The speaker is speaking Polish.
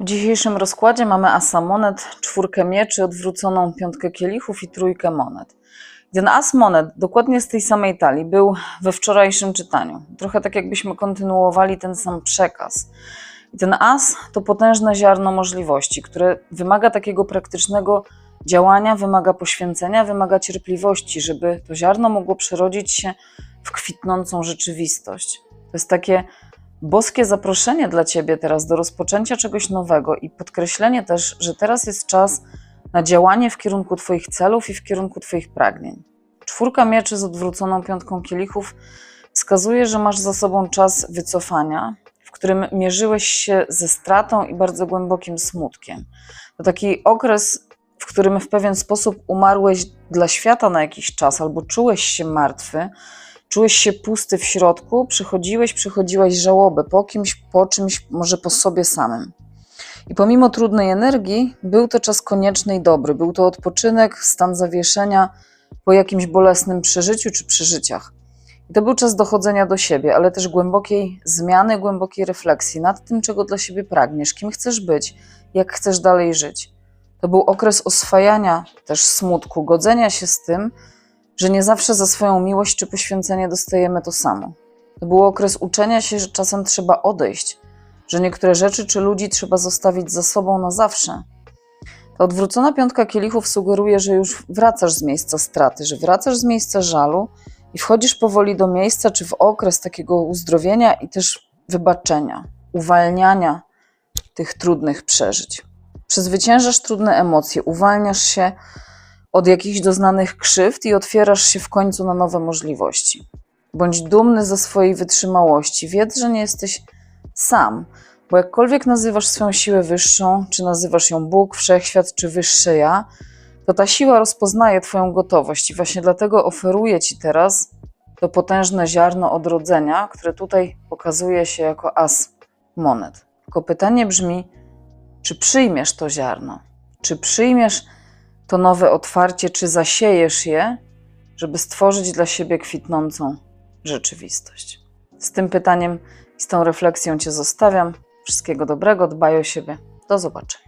W dzisiejszym rozkładzie mamy asa monet, czwórkę mieczy, odwróconą piątkę kielichów i trójkę monet. Ten as monet, dokładnie z tej samej talii, był we wczorajszym czytaniu. Trochę tak jakbyśmy kontynuowali ten sam przekaz. I ten as to potężne ziarno możliwości, które wymaga takiego praktycznego działania, wymaga poświęcenia, wymaga cierpliwości, żeby to ziarno mogło przerodzić się w kwitnącą rzeczywistość. To jest takie boskie zaproszenie dla Ciebie teraz do rozpoczęcia czegoś nowego i podkreślenie też, że teraz jest czas na działanie w kierunku Twoich celów i w kierunku Twoich pragnień. Czwórka mieczy z odwróconą piątką kielichów wskazuje, że masz za sobą czas wycofania, w którym mierzyłeś się ze stratą i bardzo głębokim smutkiem. To taki okres, w którym w pewien sposób umarłeś dla świata na jakiś czas albo czułeś się martwy, czułeś się pusty w środku, przychodziłeś, przychodziłaś żałobę po kimś, po czymś, może po sobie samym. I pomimo trudnej energii, był to czas konieczny i dobry. Był to odpoczynek, stan zawieszenia po jakimś bolesnym przeżyciu czy przeżyciach. I to był czas dochodzenia do siebie, ale też głębokiej zmiany, głębokiej refleksji nad tym, czego dla siebie pragniesz, kim chcesz być, jak chcesz dalej żyć. To był okres oswajania też smutku, godzenia się z tym, że nie zawsze za swoją miłość czy poświęcenie dostajemy to samo. To był okres uczenia się, że czasem trzeba odejść, że niektóre rzeczy czy ludzi trzeba zostawić za sobą na zawsze. Ta odwrócona piątka kielichów sugeruje, że już wracasz z miejsca straty, że wracasz z miejsca żalu i wchodzisz powoli do miejsca czy w okres takiego uzdrowienia i też wybaczenia, uwalniania tych trudnych przeżyć. Przezwyciężasz trudne emocje, uwalniasz się od jakichś doznanych krzywd i otwierasz się w końcu na nowe możliwości. Bądź dumny ze swojej wytrzymałości. Wiedz, że nie jesteś sam, bo jakkolwiek nazywasz swoją siłę wyższą, czy nazywasz ją Bóg, Wszechświat, czy Wyższe Ja, to ta siła rozpoznaje Twoją gotowość i właśnie dlatego oferuje Ci teraz to potężne ziarno odrodzenia, które tutaj pokazuje się jako as monet. Tylko pytanie brzmi, czy przyjmiesz to ziarno? Czy przyjmiesz to nowe otwarcie, czy zasiejesz je, żeby stworzyć dla siebie kwitnącą rzeczywistość? Z tym pytaniem i z tą refleksją Cię zostawiam. Wszystkiego dobrego, dbaj o siebie. Do zobaczenia.